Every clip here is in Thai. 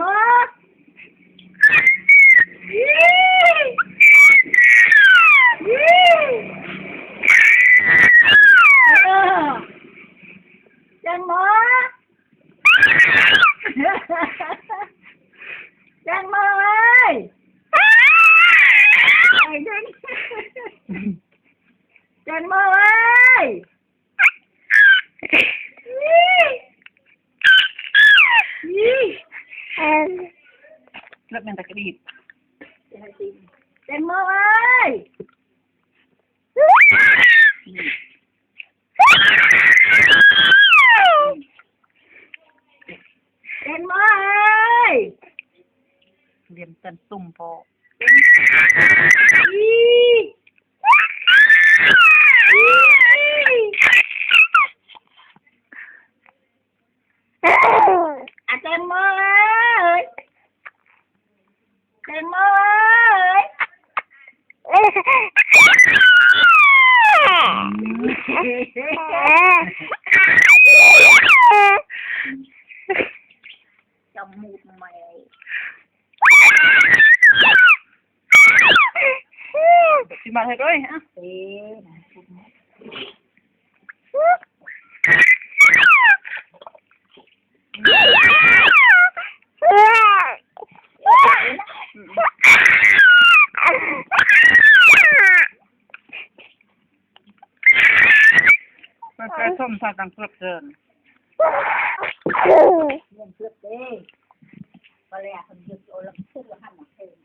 มดเออเป็นหมดเป็นหมดเลยไอ้เด็กเป็นหมดเลย เลิกเป็นตะกรีดเต็มมือเลยเต็มมือเลยเรียนเต้นตุ่มพออีอะเต็มมือเลยเต็มมือเลย จ มูกแมวสิมาให้ด้วยฮะเอ๊ะมันแค่ส้มทาตังเพื่อเกิน เรื่องเพื่อเต้มาเลยอะคนหยุดโอลัมพูดว่าห้ามหมดเอง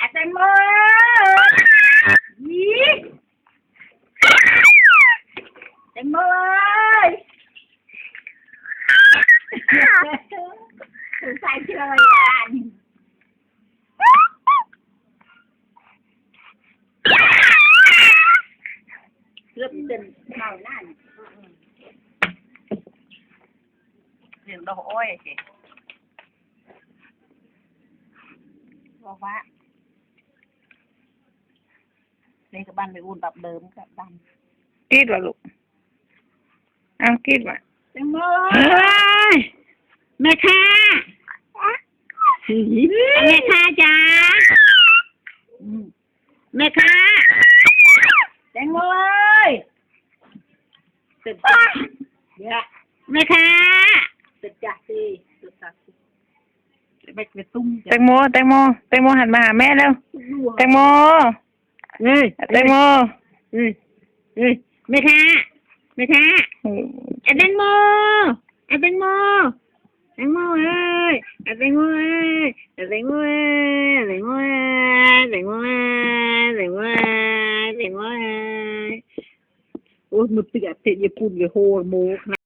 อาจารย์มือยี่เต็มมือเลย ถึงใส่เชื่อเลยกันเริ่มเป็นเมาหน้าเนี่ยเรียนดอกอ้อยสิบอกว่าเลกับบ้านไปอุ่นแบบเดิมกับบ้านกรีดวะลูกเอากรีดวะเต็มเลยแม่ค้า แม่ค้าจ้าแม่ค้าแตงโมเลยตึกเดี๋ยวแม่ค้าตึกจ้ะสิตึกจ้ะสิไปไปตุ้มแตงโมแตงโมแตงโมหันมาหาแม่แล้วแตงโมเฮ้ยแตงโมเฮ้ยเฮ้ยแม่ค้าแม่ค้าไอ้แตงโมไอ้แตงโมแตงโมเอ้ย ơi, là thầy ngô ơi, là thầy ngô ơi, là thầy ngô ơi, thầy ngô ơi, thầy ngô ơi, thầy ngô ơi. Ôi một tiếng thầy nhật ปุ่น cái hồ, mồ